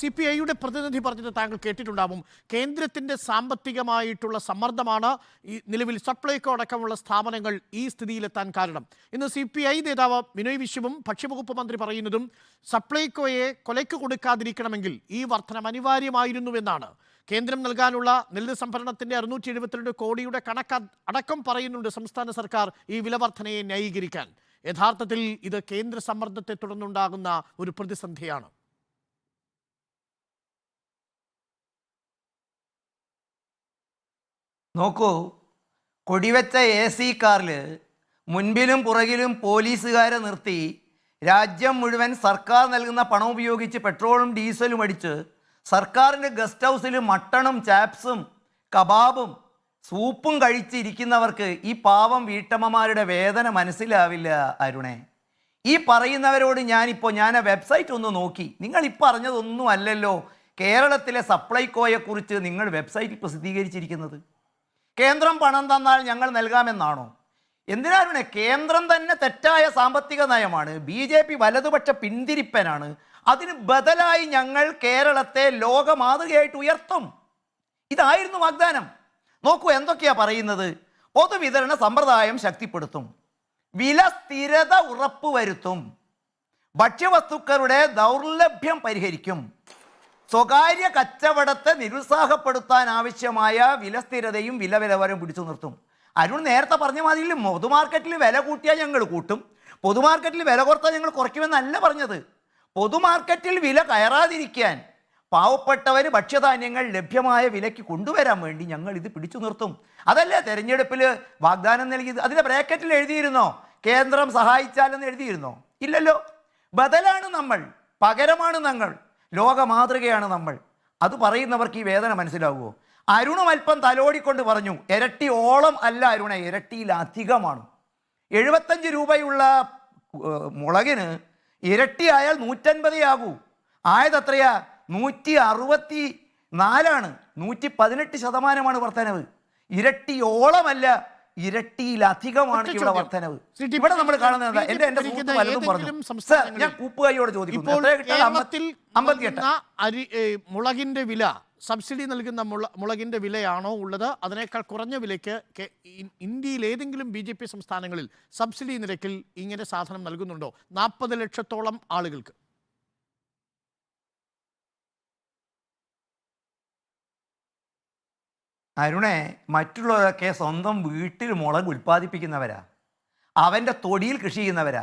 C P ഐയുടെ പ്രതിനിധി പറഞ്ഞത് താങ്കൾ കേട്ടിട്ടുണ്ടാവും. കേന്ദ്രത്തിന്റെ സാമ്പത്തികമായിട്ടുള്ള സമ്മർദ്ദമാണ് ഈ നിലവിൽ സപ്ലൈകോ അടക്കമുള്ള സ്ഥാപനങ്ങൾ ഈ സ്ഥിതിയിലെത്താൻ കാരണം. ഇന്ന് സി പി ഐ നേതാവ് ബിനോയ് വിശ്വവും ഭക്ഷ്യവകുപ്പ് മന്ത്രി പറയുന്നതും സപ്ലൈകോയെ കൊലയ്ക്ക് കൊടുക്കാതിരിക്കണമെങ്കിൽ ഈ വർധനം അനിവാര്യമായിരുന്നുവെന്നാണ്. കേന്ദ്രം നൽകാനുള്ള നെല്ല് സംഭരണത്തിന്റെ അറുന്നൂറ്റി എഴുപത്തിരണ്ട് കോടിയുടെ കണക്ക് അടക്കം പറയുന്നുണ്ട് സംസ്ഥാന സർക്കാർ ഈ വിലവർധനയെ ന്യായീകരിക്കാൻ. യഥാർത്ഥത്തിൽ ഇത് കേന്ദ്ര സമ്മർദ്ദത്തെ തുടർന്നുണ്ടാകുന്ന ഒരു പ്രതിസന്ധിയാണ്. നോക്കൂ കൊടിവെച്ച എ സി കാറിൽ മുൻപിലും പുറകിലും പോലീസുകാരെ നിർത്തി രാജ്യം മുഴുവൻ സർക്കാർ നൽകുന്ന പണം ഉപയോഗിച്ച് പെട്രോളും ഡീസലും അടിച്ച് സർക്കാരിന്റെ ഗസ്റ്റ് ഹൗസിൽ മട്ടണും ചാപ്സും കബാബും സൂപ്പും കഴിച്ചിരിക്കുന്നവർക്ക് ഈ പാവം വീട്ടമ്മമാരുടെ വേദന മനസ്സിലാവില്ല അരുണേ. ഈ പറയുന്നവരോട് ഞാനിപ്പോൾ ഞാൻ ആ വെബ്സൈറ്റ് ഒന്ന് നോക്കി. നിങ്ങൾ ഈ പറഞ്ഞതൊന്നും അല്ലല്ലോ. കേരളത്തിലെ സപ്ലൈകോയെക്കുറിച്ച് നിങ്ങൾ വെബ്സൈറ്റിൽ പ്രസിദ്ധീകരിച്ചിരിക്കുന്നത്. കേന്ദ്രം പണം തന്നാൽ ഞങ്ങൾ നൽകാമെന്നാണോ? എന്തിനാണ് കേന്ദ്രം തന്നെ തെറ്റായ സാമ്പത്തിക നയമാണ്. ബി ജെ പി വലതുപക്ഷ പിന്തിരിപ്പനാണ്. അതിന് ബദലായി ഞങ്ങൾ കേരളത്തെ ലോക മാതൃകയായിട്ട് ഉയർത്തും. ഇതായിരുന്നു വാഗ്ദാനം. നോക്കൂ എന്തൊക്കെയാ പറയുന്നത്? പൊതുവിതരണ സമ്പ്രദായം ശക്തിപ്പെടുത്തും. വില സ്ഥിരത ഉറപ്പുവരുത്തും. ഭക്ഷ്യവസ്തുക്കളുടെ ദൗർലഭ്യം പരിഹരിക്കും. സ്വകാര്യ കച്ചവടത്തെ നിരുത്സാഹപ്പെടുത്താൻ ആവശ്യമായ വിലസ്ഥിരതയും വില വിലവരം പിടിച്ചു നിർത്തും. അരുൺ നേരത്തെ പറഞ്ഞ മാതിരി പൊതുമാർക്കറ്റിൽ വില കൂട്ടിയാൽ ഞങ്ങൾ കൂട്ടും. പൊതുമാർക്കറ്റിൽ വില കുറത്താൽ ഞങ്ങൾ കുറയ്ക്കുമെന്നല്ല പറഞ്ഞത്. പൊതുമാർക്കറ്റിൽ വില കയറാതിരിക്കാൻ പാവപ്പെട്ടവർ ഭക്ഷ്യധാന്യങ്ങൾ ലഭ്യമായ വിലയ്ക്ക് കൊണ്ടുവരാൻ വേണ്ടി ഞങ്ങൾ ഇത് പിടിച്ചു നിർത്തും. അതല്ലേ തെരഞ്ഞെടുപ്പിൽ വാഗ്ദാനം നൽകിയത്? അതിന്റെ ബ്രാക്കറ്റിൽ എഴുതിയിരുന്നോ? കേന്ദ്രം സഹായിച്ചാലെന്ന് എഴുതിയിരുന്നോ? ഇല്ലല്ലോ. ബദലാണ് നമ്മൾ പകരമാണ് ഞങ്ങൾ. ലോക മാതൃകയാണ് നമ്മൾ. അത് പറയുന്നവർക്ക് ഈ വേദന മനസ്സിലാവുമോ അരുണും അല്പം തലോടിക്കൊണ്ട് പറഞ്ഞു ഇരട്ടി ഓളം അല്ല അരുണ ഇരട്ടിയിലധികമാണ് എഴുപത്തഞ്ച് രൂപയുള്ള മുളകിന് ഇരട്ടിയായാൽ നൂറ്റൻപതേ ആകൂ. ആയത് എത്രയാ? നൂറ്റി അറുപത്തി നാലാണ് നൂറ്റി പതിനെട്ട് ശതമാനമാണ് വർധനവ്. ഇരട്ടിയോളമല്ല ഇരട്ടിയിലധികമാണ് ഇവിടെ. വർധനവ് ഇവിടെ നമ്മൾ കാണുന്നത് എന്താ? എന്റെ എന്റെ സുഹൃത്ത് പലതും പറഞ്ഞു സർ ഞാൻ കൂപ്പുകാരിയോട് ചോദിക്കുന്നു. മുളകിന്റെ വില സബ്സിഡി നൽകുന്ന മുള മുളകിന്റെ വിലയാണോ ഉള്ളത്? അതിനേക്കാൾ കുറഞ്ഞ വിലയ്ക്ക് ഇന്ത്യയിൽ ഏതെങ്കിലും ബി ജെ പി സംസ്ഥാനങ്ങളിൽ സബ്സിഡി നിരക്കിൽ ഇങ്ങനെ സാധനം നൽകുന്നുണ്ടോ? നാൽപ്പത് ലക്ഷത്തോളം ആളുകൾക്ക്. അരുണെ മറ്റുള്ളവരൊക്കെ സ്വന്തം വീട്ടിൽ മുളക് ഉൽപ്പാദിപ്പിക്കുന്നവരാ. അവന്റെ തൊടിയിൽ കൃഷി ചെയ്യുന്നവരാ.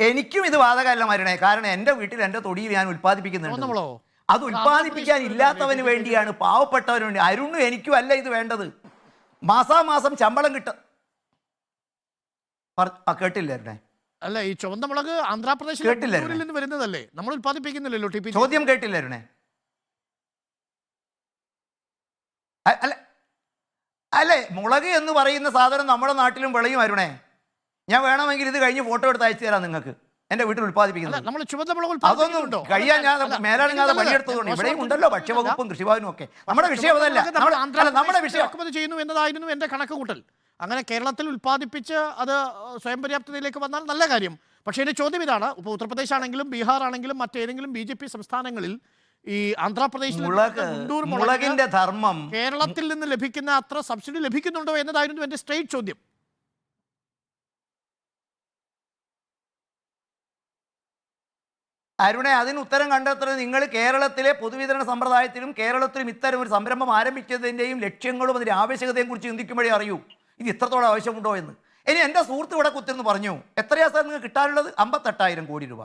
എനിക്കും ഇത് ബാധകമല്ല അരുണെ. കാരണം എന്റെ വീട്ടിൽ എന്റെ തൊടിയിൽ ഞാൻ ഉൽപ്പാദിപ്പിക്കുന്നുണ്ട്. അത് ഉൽപ്പാദിപ്പിക്കാൻ ഇല്ലാത്തവന് വേണ്ടിയാണ് പാവപ്പെട്ടവന് വേണ്ടി അരുണ് എനിക്കും അല്ല ഇത് വേണ്ടത്. മാസാമാസം ശമ്പളം കിട്ട കേട്ടില്ല അരുണെ? അല്ല ഈ ചുവന്ന മുളക് ആന്ധ്രാപ്രദേശ് നിന്ന് വരുന്നതല്ലേ? നമ്മൾ ഉൽപ്പാദിപ്പിക്കുന്നില്ലല്ലോ ചോദ്യം കേട്ടില്ല അരുണേ? അല്ല അല്ലേ? മുളക് എന്ന് പറയുന്ന സാധനം നമ്മുടെ നാട്ടിലും വിളയും അരുണേ. ഞാൻ വേണമെങ്കിൽ ഇത് കഴിഞ്ഞ് ഫോട്ടോ എടുത്ത് അയച്ചു തരാം നിങ്ങൾക്ക്. എന്റെ വീട്ടിൽ ഉത്പാദിപ്പിക്കുന്നത് ഉൽപ്പാദിപ്പിക്കുന്നത് അതൊന്നും കഴിയാൻ ഞാൻ നല്ലത്. പണിയെടുത്തതുകൊണ്ട് ഇവിടെയും ഉണ്ടല്ലോ ഭക്ഷ്യവകുപ്പും കൃഷിഭവനും ഒക്കെ. നമ്മുടെ വിഷയം അതല്ല നമ്മുടെ- വിഷയം ഇറക്കുമതി ചെയ്യുന്നു എന്നതായിരുന്നു എന്റെ കണക്ക് കൂട്ടൽ. അങ്ങനെ കേരളത്തിൽ ഉത്പാദിപ്പിച്ച് അത് സ്വയം പര്യാപ്തതയിലേക്ക് വന്നാൽ നല്ല കാര്യം. പക്ഷേ എന്റെ ചോദ്യം ഇതാണ്. ഇപ്പോൾ ഉത്തർപ്രദേശ് ആണെങ്കിലും ബീഹാർ ആണെങ്കിലും മറ്റേതെങ്കിലും ബി ജെ പി സംസ്ഥാനങ്ങളിൽ ഈ ആന്ധ്രാപ്രദേശിൽ മുളക് മുളകിന്റെ ധർമ്മം. കേരളത്തിൽ നിന്ന് ലഭിക്കുന്ന അത്ര സബ്സിഡി ലഭിക്കുന്നുണ്ടോ എന്നതായിരുന്നു എന്റെ സ്ട്രേറ്റ് ചോദ്യം. അരുണെ അതിന് ഉത്തരം കണ്ടെത്തുന്നത് നിങ്ങൾ കേരളത്തിലെ പൊതുവിതരണ സമ്പ്രദായത്തിലും കേരളത്തിലും ഇത്തരം ഒരു സംരംഭം ആരംഭിച്ചതിന്റെയും ലക്ഷ്യങ്ങളും അതിന്റെ ആവശ്യകതയും കുറിച്ച് ചിന്തിക്കുമ്പോഴേ അറിയൂ. ഇത് ഇത്രത്തോളം ആവശ്യമുണ്ടോ എന്ന്. ഇനി എന്റെ സുഹൃത്ത് ഇവിടെ കുത്തിരുന്ന് പറഞ്ഞു എത്രയാണ് സാർ നിങ്ങൾക്ക് കിട്ടാനുള്ളത്? അമ്പത്തെട്ടായിരം കോടി രൂപ.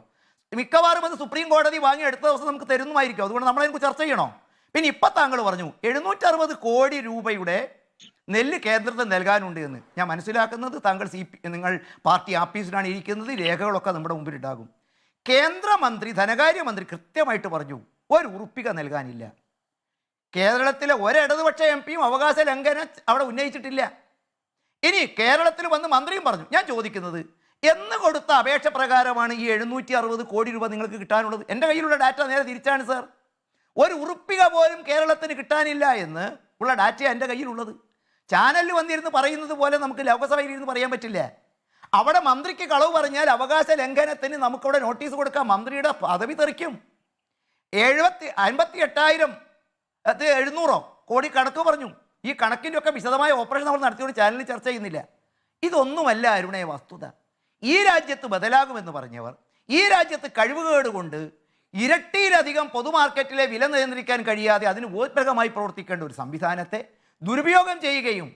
മിക്കവാറും അത് സുപ്രീം കോടതി വാങ്ങി അടുത്ത ദിവസം നമുക്ക് തരുന്നതായിരിക്കും അതുകൊണ്ട് നമ്മളതിനെ ചർച്ച ചെയ്യണോ? പിന്നെ ഇപ്പം താങ്കൾ പറഞ്ഞു എഴുന്നൂറ്ററുപത് കോടി രൂപയുടെ നെല്ല് കേന്ദ്രത്തിൽ നൽകാനുണ്ട് എന്ന്. ഞാൻ മനസ്സിലാക്കുന്നത് താങ്കൾ സി പി നിങ്ങൾ പാർട്ടി ആഫീസിലാണ് ഇരിക്കുന്നത് രേഖകളൊക്കെ നമ്മുടെ മുമ്പിലുണ്ടാകും. കേന്ദ്രമന്ത്രി ധനകാര്യമന്ത്രി കൃത്യമായിട്ട് പറഞ്ഞു ഒരു ഉറുപ്പിക നൽകാനില്ല. കേരളത്തിലെ ഒരിടതുപക്ഷ എം പിയും അവകാശ ലംഘന അവിടെ ഉന്നയിച്ചിട്ടില്ല. ഇനി കേരളത്തിൽ വന്ന് മന്ത്രിയും പറഞ്ഞു ഞാൻ ചോദിക്കുന്നത് എന്ന് കൊടുത്ത അപേക്ഷ പ്രകാരമാണ് ഈ എഴുന്നൂറ്റി അറുപത് കോടി രൂപ നിങ്ങൾക്ക് കിട്ടാനുള്ളത്. എന്റെ കയ്യിലുള്ള ഡാറ്റ നേരെ തിരിച്ചാണ് സാർ. ഒരു ഉറുപ്പിക പോലും കേരളത്തിന് കിട്ടാനില്ല എന്ന് ഉള്ള ഡാറ്റ എന്റെ കയ്യിലുള്ളത്. ചാനലിൽ വന്നിരുന്ന് പറയുന്നത് പോലെ നമുക്ക് ലോകസഭയിൽ ഇരുന്ന് പറയാൻ പറ്റില്ല. അവിടെ മന്ത്രിക്ക് കളവ് പറഞ്ഞാൽ അവകാശ ലംഘനത്തിന് നമുക്കവിടെ നോട്ടീസ് കൊടുക്കാം. മന്ത്രിയുടെ പദവി തെറിക്കും. എഴുപത്തി അൻപത്തി എട്ടായിരം എഴുന്നൂറോ കോടി കണക്ക് പറഞ്ഞു. ഈ കണക്കിന്റെ ഒക്കെ വിശദമായ ഓപ്പറേഷൻ നമ്മൾ നടത്തിയോണ്ട് ചാനലിൽ ചർച്ച ചെയ്യുന്നില്ല. ഇതൊന്നുമല്ല അരുണേ വസ്തുത. ഈ രാജ്യത്ത് ബദലാകുമെന്ന് പറഞ്ഞവർ ഈ രാജ്യത്ത് കഴിവുകേട് കൊണ്ട് ഇരട്ടിയിലധികം പൊതുമാർക്കറ്റിലെ വില നിയന്ത്രിക്കാൻ കഴിയാതെ അതിന് ഉപഗ്രഹമായി പ്രവർത്തിക്കേണ്ട ഒരു സംവിധാനത്തെ ദുരുപയോഗം ചെയ്യുകയും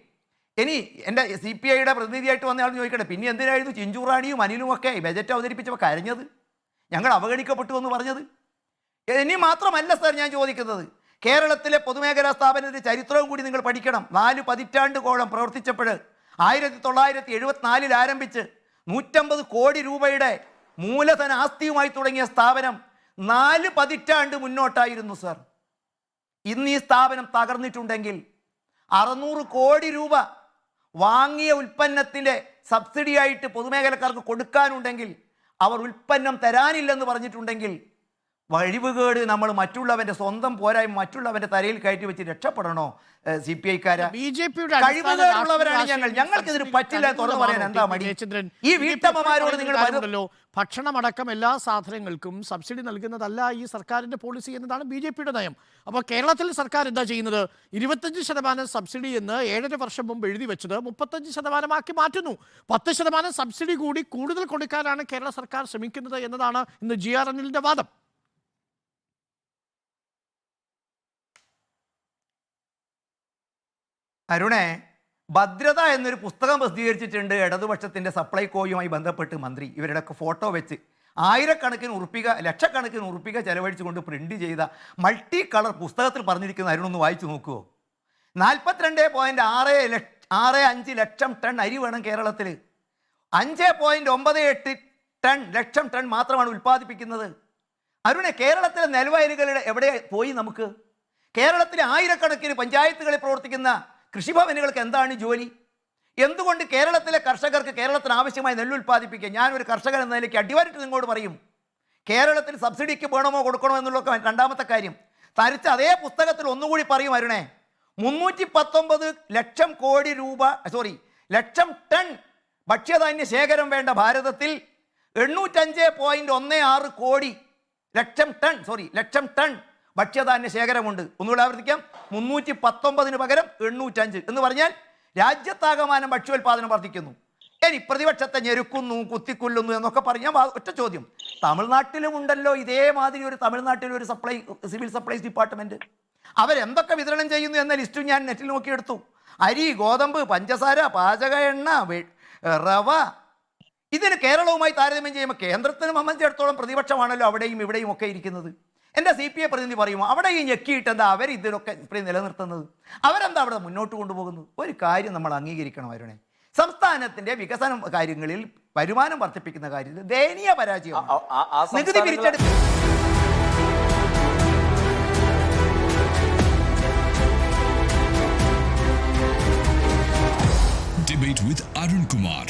ഇനി എന്റെ സി പി ഐയുടെ പ്രതിനിധിയായിട്ട് വന്നയാൾ ചോദിക്കട്ടെ പിന്നെ എന്തിനായിരുന്നു ചിഞ്ചുറാണിയും അനിലും ഒക്കെ ബജറ്റ് അവതരിപ്പിച്ചപ്പോൾ കരഞ്ഞത്? ഞങ്ങൾ അവഗണിക്കപ്പെട്ടു എന്ന് പറഞ്ഞത്? ഇനി മാത്രമല്ല സാർ ഞാൻ ചോദിക്കുന്നത് കേരളത്തിലെ പൊതുമേഖലാ സ്ഥാപനത്തിന്റെ ചരിത്രവും കൂടി നിങ്ങൾ പഠിക്കണം. നാല് പതിറ്റാണ്ട് കോളം പ്രവർത്തിച്ചപ്പോൾ ആയിരത്തി തൊള്ളായിരത്തി എഴുപത്തിനാലിൽ ആരംഭിച്ച് നൂറ്റമ്പത് കോടി രൂപയുടെ മൂലധന ആസ്തിയുമായി തുടങ്ങിയ സ്ഥാപനം നാല് പതിറ്റാണ്ട് മുന്നോട്ടായിരുന്നു സർ. ഇന്ന് ഈ സ്ഥാപനം തകർന്നിട്ടുണ്ടെങ്കിൽ അറുന്നൂറ് കോടി രൂപ വാങ്ങിയ ഉൽപ്പന്നത്തിന്റെ സബ്സിഡിയായിട്ട് പൊതുമേഖലക്കാർക്ക് കൊടുക്കാനുണ്ടെങ്കിൽ അവർ ഉൽപ്പന്നം തരാനില്ലെന്ന് പറഞ്ഞിട്ടുണ്ടെങ്കിൽ വഴിവുകേട് നമ്മൾ മറ്റുള്ളവന്റെ സ്വന്തം പോരായ്മ മറ്റുള്ളവന്റെ തലയിൽ കയറ്റി വെച്ച് രക്ഷപ്പെടണോ? സി പി ഐക്കാര്? ബി ജെ പിയുടെ കഴിവുകളുള്ളവരാണ് ഞങ്ങൾ. ഞങ്ങൾക്ക് ഇതിന് പറ്റില്ല തുറന്നു പറയാൻ എന്താ മടി? ഈ വീട്ടമ്മമാരോട് നിങ്ങൾ വരുന്നല്ലോ ല്ലോ ഭക്ഷണമടക്കം എല്ലാ സാധനങ്ങൾക്കും സബ്സിഡി നൽകുന്നതല്ല ഈ സർക്കാരിന്റെ പോളിസി എന്നതാണ് ബി ജെ പിയുടെ നയം. അപ്പോൾ കേരളത്തിൽ സർക്കാർ എന്താ ചെയ്യുന്നത്? ഇരുപത്തഞ്ച് ശതമാനം സബ്സിഡി എന്ന് ഏഴര വർഷം മുമ്പ് എഴുതി വെച്ചത് മുപ്പത്തഞ്ച് ശതമാനമാക്കി മാറ്റുന്നു. പത്ത് ശതമാനം സബ്സിഡി കൂടി കൂടുതൽ കൊടുക്കാനാണ് കേരള സർക്കാർ ശ്രമിക്കുന്നത് എന്നതാണ് ഇന്ന് ജി ആർ വാദം. അരുണേ ഭദ്രത എന്നൊരു പുസ്തകം പ്രസിദ്ധീകരിച്ചിട്ടുണ്ട്. ഇടതുപക്ഷത്തിന്റെ സപ്ലൈകോയുമായി ബന്ധപ്പെട്ട് മന്ത്രി. ഇവരുടെയൊക്കെ ഫോട്ടോ വെച്ച് ആയിരക്കണക്കിന് ഉറുപ്പിക ലക്ഷക്കണക്കിന് ഉറുപ്പിക ചെലവഴിച്ചുകൊണ്ട് പ്രിന്റ് ചെയ്ത മൾട്ടി കളർ പുസ്തകത്തിൽ പറഞ്ഞിരിക്കുന്ന അരുണൊന്ന് വായിച്ചു നോക്കുമോ നാൽപ്പത്തിരണ്ട് പോയിന്റ് ആറ് ലക്ഷ ആറ് അഞ്ച് ലക്ഷം ടൺ അരി വേണം കേരളത്തിൽ അഞ്ച് പോയിന്റ് ഒമ്പത് എട്ട് ടൺ ലക്ഷം ടൺ മാത്രമാണ് ഉൽപ്പാദിപ്പിക്കുന്നത്. അരുണെ കേരളത്തിലെ നെൽവയലുകളുടെ എവിടെ പോയി നമുക്ക്? കേരളത്തിലെ ആയിരക്കണക്കിന് പഞ്ചായത്തുകളിൽ പ്രവർത്തിക്കുന്ന കൃഷിഭവനുകൾക്ക് എന്താണ് ജോലി? എന്തുകൊണ്ട് കേരളത്തിലെ കർഷകർക്ക് കേരളത്തിന് ആവശ്യമായി നെല്ല് ഉൽപ്പാദിപ്പിക്കുക? ഞാനൊരു കർഷകൻ എന്ന നിലയ്ക്ക് അടിവാരിട്ട് നിങ്ങളോട് പറയും. കേരളത്തിൽ സബ്സിഡിക്ക് വേണമോ കൊടുക്കണോ എന്നുള്ളതൊക്കെ രണ്ടാമത്തെ കാര്യം. തരിച്ച അതേ പുസ്തകത്തിൽ ഒന്നുകൂടി പറയും അരുണേ. മുന്നൂറ്റി പത്തൊമ്പത് ലക്ഷം കോടി രൂപ സോറി ലക്ഷം ടൺ ഭക്ഷ്യധാന്യ ശേഖരം വേണ്ട ഭാരതത്തിൽ എണ്ണൂറ്റഞ്ച് പോയിന്റ് ഒന്ന് ആറ് കോടി ലക്ഷം ടൺ സോറി ലക്ഷം ടൺ ഭക്ഷ്യധാന്യ ശേഖരമുണ്ട്. ഒന്നുകൂടെ ആവർത്തിക്കാം. മുന്നൂറ്റി പത്തൊമ്പതിന് പകരം എണ്ണൂറ്റഞ്ച്. എന്ന് പറഞ്ഞാൽ രാജ്യത്താകമാനം ഭക്ഷ്യോൽപാദനം വർദ്ധിക്കുന്നു. ഇനി പ്രതിപക്ഷത്തെ ഞെരുക്കുന്നു കുത്തിക്കൊല്ലുന്നു എന്നൊക്കെ പറഞ്ഞാൽ ഒറ്റ ചോദ്യം. തമിഴ്നാട്ടിലും ഉണ്ടല്ലോ ഇതേമാതിരി ഒരു തമിഴ്നാട്ടിലെ ഒരു സപ്ലൈ സിവിൽ സപ്ലൈസ് ഡിപ്പാർട്ട്മെന്റ്. അവരെന്തൊക്കെ വിതരണം ചെയ്യുന്നു എന്ന ലിസ്റ്റും ഞാൻ നെറ്റിൽ നോക്കിയെടുത്തു. അരി ഗോതമ്പ് പഞ്ചസാര പാചക എണ്ണ റവ. ഇതിന് കേരളവുമായി താരതമ്യം ചെയ്യുമ്പോൾ കേന്ദ്രത്തിന് സംബന്ധിച്ചിടത്തോളം പ്രതിപക്ഷമാണല്ലോ അവിടെയും ഇവിടെയും ഒക്കെ ഇരിക്കുന്നത്. എന്റെ സി പി ഐ പ്രതിനിധി പറയുമോ അവിടെ ഈ ഞെക്കിയിട്ട് എന്താ അവർ ഇതിനൊക്കെ ഇപ്പോഴും നിലനിർത്തുന്നത്? അവരെന്താ അവിടെ മുന്നോട്ട് കൊണ്ടുപോകുന്നത്? ഒരു കാര്യം നമ്മൾ അംഗീകരിക്കണം അവരുടെ സംസ്ഥാനത്തിന്റെ വികസന കാര്യങ്ങളിൽ വരുമാനം വർദ്ധിപ്പിക്കുന്ന കാര്യത്തിൽ ദയനീയ പരാജയം നികുതി പിരിച്ചെടുക്കും Debate with Arun Kumar.